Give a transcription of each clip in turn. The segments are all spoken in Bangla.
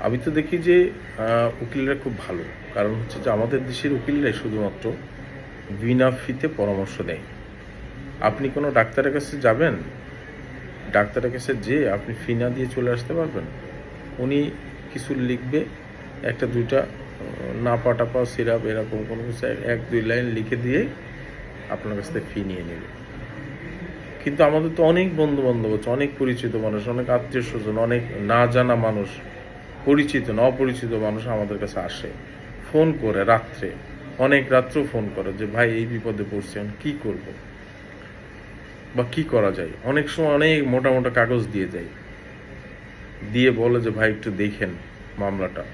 আমি তো দেখি যে উকিলরা খুব ভালো। কারণ হচ্ছে যে আমাদের দেশের উকিলরাই শুধুমাত্র বিনা ফিতে পরামর্শ দেয়। আপনি কোনো ডাক্তারের কাছে যাবেন? ডাক্তারের কাছে যে আপনি ফি না দিয়ে চলে আসতে পারবেন? উনি কিছু লিখবে, একটা দুইটা না পাটাপা সিরাপ, এরকম কোনো কিছু, এক- এক দুই লাইন লিখে দিয়ে আপনার কাছ থেকে ফি নিয়ে নেবে। কিন্তু আমাদের তো অনেক বন্ধু বান্ধব আছে, অনেক পরিচিত মানুষ, অনেক আত্মীয় স্বজন, অনেক না জানা মানুষ। পরিচিত না অপরিচিত মানুষ আমাদের কাছে আসে। ফোন করে রাত্রে, অনেক রাত্রেও ফোন করে যে, ভাই, এই বিপদে পড়ছি, আমি কী করব? বা কি করা যায়? অনেক সময় অনেক মোটা মোটা কাগজ দিয়ে যায় দিয়ে বলে যে, ভাই, একটু দেখেন মামলাটা।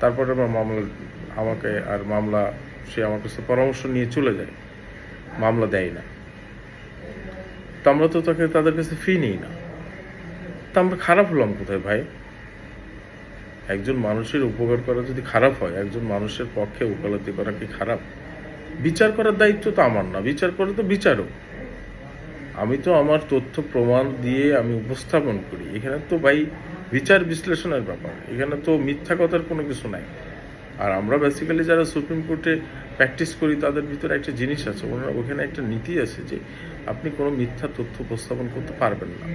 তারপরে আমার মামলা, আমাকে আর মামলা, সে আমার কাছে পরামর্শ নিয়ে চলে যায়। মামলা দেয় না। তো আমরা তো তাকে, তাদের কাছে ফি নিই না। তা আমরা খারাপ হলাম কোথায়, ভাই? একজন মানুষের উপকার করা যদি খারাপ হয়, একজন মানুষের পক্ষে ওকালতি করা কি খারাপ? বিচার করার দায়িত্ব তো আমার না, বিচার করে তো বিচারক। আমি তো আমার তথ্য প্রমাণ দিয়ে আমি উপস্থাপন করি। এখানে তো ভাই বিচার বিশ্লেষণের ব্যাপার, এখানে তো মিথ্যা কথার কোনো কিছু নাই। আর আমরা বেসিক্যালি যারা সুপ্রিম কোর্টে প্র্যাকটিস করি, তাদের ভিতরে একটা জিনিস আছে ওখানে একটা নীতি আছে যে, আপনি কোনো মিথ্যা তথ্য উপস্থাপন করতে পারবেন না।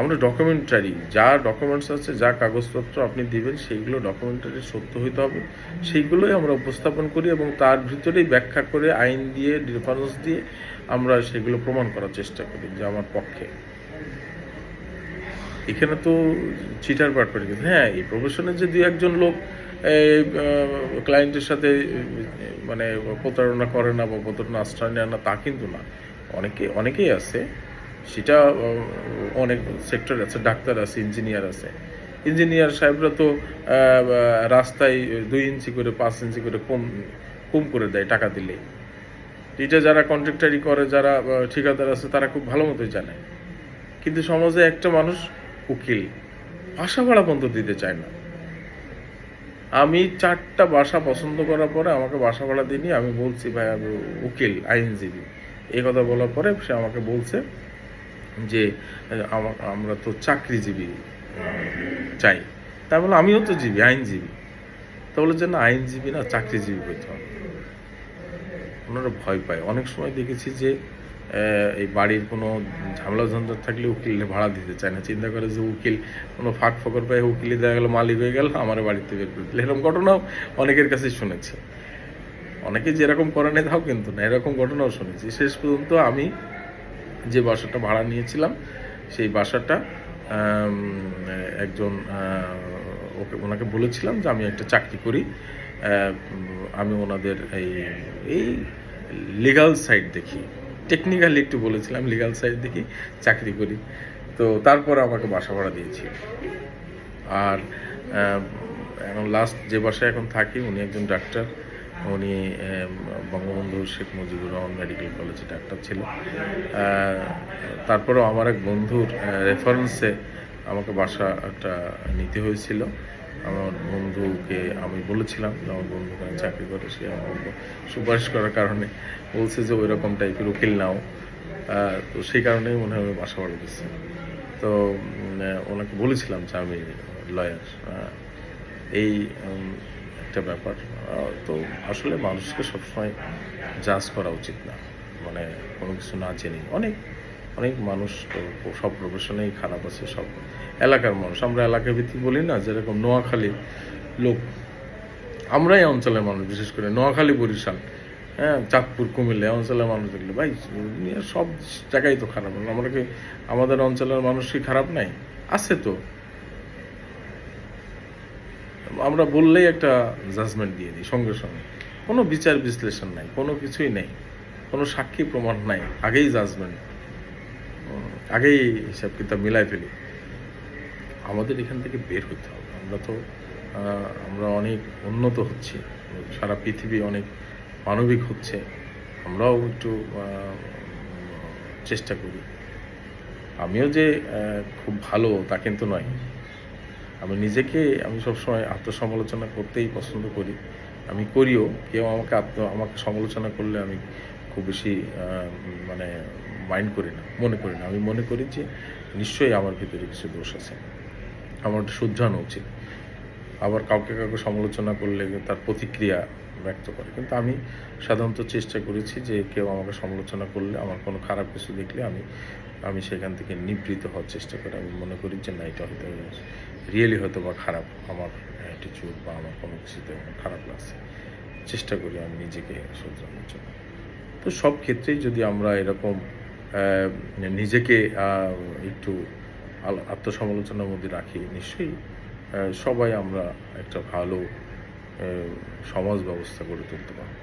আমরা ডকুমেন্টারি যা ডকুমেন্টস আছে, যা কাগজপত্র আপনি দিবেন, সেইগুলো ডকুমেন্টারি সত্য হইতে হবে। সেইগুলোই আমরা উপস্থাপন করি এবং তার ভিতরেই ব্যাখ্যা করে, আইন দিয়ে রেফারেন্স দিয়ে আমরা সেগুলো প্রমাণ করার চেষ্টা করি যে আমার পক্ষে। এখানে তো চিটার পাটপাটি কিন্তু হ্যাঁ এই প্রফেশনের যে দুই একজন লোক ক্লায়েন্টের সাথে মানে প্রতারণা করে না বা প্রতারণা আশ্রয় নেয় না, তা কিন্তু না। অনেকে, অনেকেই আছে সেটা অনেক সেক্টর আছে, ডাক্তার আছে ইঞ্জিনিয়ার আছে। ইঞ্জিনিয়ার সাহেবরা তো রাস্তায় দুই ইঞ্চি করে, পাঁচ ইঞ্চি করে কম কম করে দেয় টাকা দিলে এটা যারা কন্ট্রাক্টারি করে, যারা ঠিকাদার আছে, তারা খুব ভালো মতোই জানে। কিন্তু সমাজে একটা মানুষ উকিল, বাসা ভাড়া পর্যন্ত দিতে চায় না। আমি চারটা বাসা পছন্দ করার পরে আমাকে বাসা ভাড়া দিনি আমি বলছি, ভাই, আমি উকিল, আইনজীবী। এই কথা বলার পরে সে আমাকে বলছে যে আমরা তো চাকরিজীবী চাই। তাই বলে আমিও তো জীবী, আইনজীবী। তা বলে যে, না, আইনজীবী না, চাকরিজীবী হইতে হবে। ওনারা ভয় পায়। অনেক সময় দেখেছি যে এই বাড়ির কোনো ঝামেলা ঝঞ্ঝট থাকলে উকিল ভাড়া দিতে চায় না। চিন্তা করে যে, উকিল কোনো ফাঁক ফকর পায় উকিলে দেওয়া গেল মালিক হয়ে গেল, আমার বাড়িতে বের করে দিল। এরকম ঘটনাও অনেকের কাছে শুনেছি। অনেকে যেরকম করে নেই তাও কিন্তু না, এরকম ঘটনাও শুনেছি। শেষ পর্যন্ত আমি যে বাসাটা ভাড়া নিয়েছিলাম, সেই বাসাটা একজন ওকে, ওনাকে বলেছিলাম যে আমি একটা চাকরি করি আমি ওনাদের এই এই লিগাল সাইড দেখি। টেকনিক্যালি একটু বলেছিলাম লিগাল সাইড দেখি, চাকরি করি। তো তারপরে আমাকে বাসা ভাড়া দিয়েছি আর এখন লাস্ট যে বাসায় এখন থাকি, উনি একজন ডাক্তার উনি Bangabandhu Sheikh Mujibur Rahman medical college doctor ছিল। তারপরেও আমার এক বন্ধুর রেফারেন্সে আমাকে বাসাটা নিতে হয়েছিল। আমার বন্ধুকে আমি বলেছিলাম যে আমার বন্ধু চাকরি করে, সে আমাকে সুপারিশ করার কারণে বলছে যে ওই রকম টাইপের উকিল নাও। তো সেই কারণেই মনে হয় আমি বাসা ভাড়া দিচ্ছি তো ওনাকে বলেছিলাম যে আমি লয়ার এই একটা ব্যাপার। তো আসলে মানুষকে সবসময় জাজ করা উচিত না। মানে কোনো কিছু না জেনে অনেক অনেক মানুষ তো সব প্রফেশনেই খারাপ আছে, সব এলাকার মানুষ। আমরা এলাকা ভিত্তিক বলি না, যেরকম নোয়াখালী লোক। আমরাই অঞ্চলের মানুষ, বিশেষ করে নোয়াখালী, বরিশাল। হ্যাঁ চাঁদপুর, কুমিল্লা অঞ্চলের মানুষ দেখলে, ভাই সব জায়গায় তো খারাপ। আমরা কি আমাদের অঞ্চলের মানুষ কি খারাপ নাই? আছে তো। আমরা বললেই একটা জাজমেন্ট দিয়ে দিই, সঙ্গে সঙ্গে। কোনো বিচার বিশ্লেষণ নাই, কোনো কিছুই নেই, কোনো সাক্ষী প্রমাণ নাই, আগেই জাজমেন্ট আগেই হিসাব কিতাব মিলাই ফেলি। আমাদের এখান থেকে বের হতে হবে। আমরা তো আমরা অনেক উন্নত হচ্ছি, সারা পৃথিবী অনেক মানবিক হচ্ছে। আমরাও একটু চেষ্টা করি। আমিও যে খুব ভালো, তা কিন্তু নয়। আমি নিজেকে, আমি সবসময় আত্মসমালোচনা করতেই পছন্দ করি। আমি করিও, কেউ আমাকে আত্ম, আমাকে সমালোচনা করলে আমি খুব বেশি মানে মাইন্ড করি না, মনে করি না। আমি মনে করি যে নিশ্চয়ই আমার ভিতরে কিছু দোষ আছে। আমার শুধরানো উচিত। আবার কাউকে কাউকে সমালোচনা করলে তার প্রতিক্রিয়া ব্যক্ত করে। কিন্তু আমি সাধারণত চেষ্টা করেছি যে কেউ আমাকে সমালোচনা করলে, আমার কোনো খারাপ কিছু দেখলে আমি আমি সেখান থেকে নিবৃত হওয়ার চেষ্টা করি। আমি মনে করি যে না, এটা হয়তো রিয়েলি হয়তো বা খারাপ আমার অ্যাটিচিউড বা আমার কোনো কিছুতে খারাপ লাগছে। চেষ্টা করি আমি নিজেকে শুধরানোর জন্য। তো সব ক্ষেত্রেই যদি আমরা এরকম নিজেকে একটু আত্মসমালোচনার মধ্যে রাখি, নিশ্চয়ই সবাই আমরা একটা ভালো সমাজ ব্যবস্থা গড়ে তুলতে পারব।